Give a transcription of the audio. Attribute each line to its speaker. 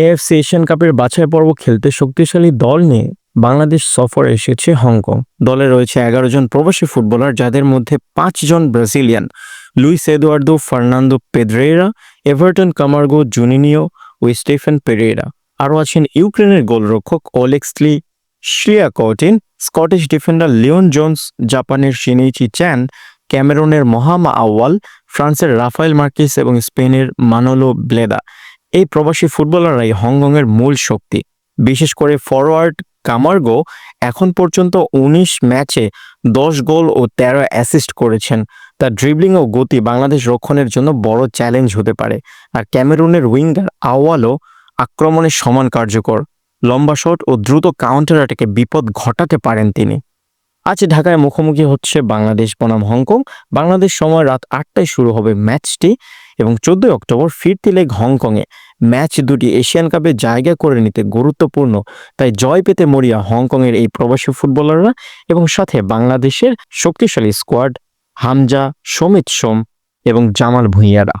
Speaker 1: AFC Asian কাপের বাছাই পর্ব খেলতে শক্তিশালী দল নিয়ে বাংলাদেশ সফরে এসেছে হংকং। দলে রয়েছে এগারো জন প্রবাসী ফুটবলার, যাদের মধ্যে পাঁচজন Brazilian. Luis Eduardo, Fernando Pedreira Everton Camargo Juninho ও স্টেফেন পেরেরা আরও আছেন ইউক্রেনের গোলরক্ষক ওলেক্সলি শ্রিয়া কটিন স্কটিশ ডিফেন্ডার লিওন জোন্স, জাপানের শিনিচি চ্যান, ক্যামেরুনের মহামা আওয়াল ফ্রান্সের রাফায়েল মার্কিস এবং স্পেনের মানোলো ব্লেদা। এই প্রবাসী ফুটবলাররাই হংকংয়ের মূল শক্তি। বিশেষ করে ফরওয়ার্ড কামার্গো এখন পর্যন্ত উনিশ ম্যাচে দশ গোল ও তেরো অ্যাসিস্ট করেছেন। তার ড্রিবলিং ও গতি বাংলাদেশ রক্ষণের জন্য বড় চ্যালেঞ্জ হতে পারে। আর ক্যামেরুনের উইঙ্গার আওয়ালও আক্রমণের সমান কার্যকর। লম্বা শট ও দ্রুত কাউন্টার অ্যাটাকে বিপদ ঘটাতে পারেন তিনি। আজ ঢাকায় মুখোমুখি হচ্ছে বাংলাদেশ বনাম হংকং। বাংলাদেশ সময় রাত আটটায় শুরু হবে ম্যাচটি এবং চোদ্দই অক্টোবর ফিরতি লেগ হংকংয়ে। ম্যাচ দুটি এশিয়ান কাপে জায়গা করে নিতে গুরুত্বপূর্ণ, তাই জয় পেতে মরিয়া হংকংয়ের এই প্রবাসী ফুটবলাররা এবং সাথে বাংলাদেশের শক্তিশালী স্কোয়াড হামজা, সমিত সোম এবং জামাল ভুঁইয়ারা।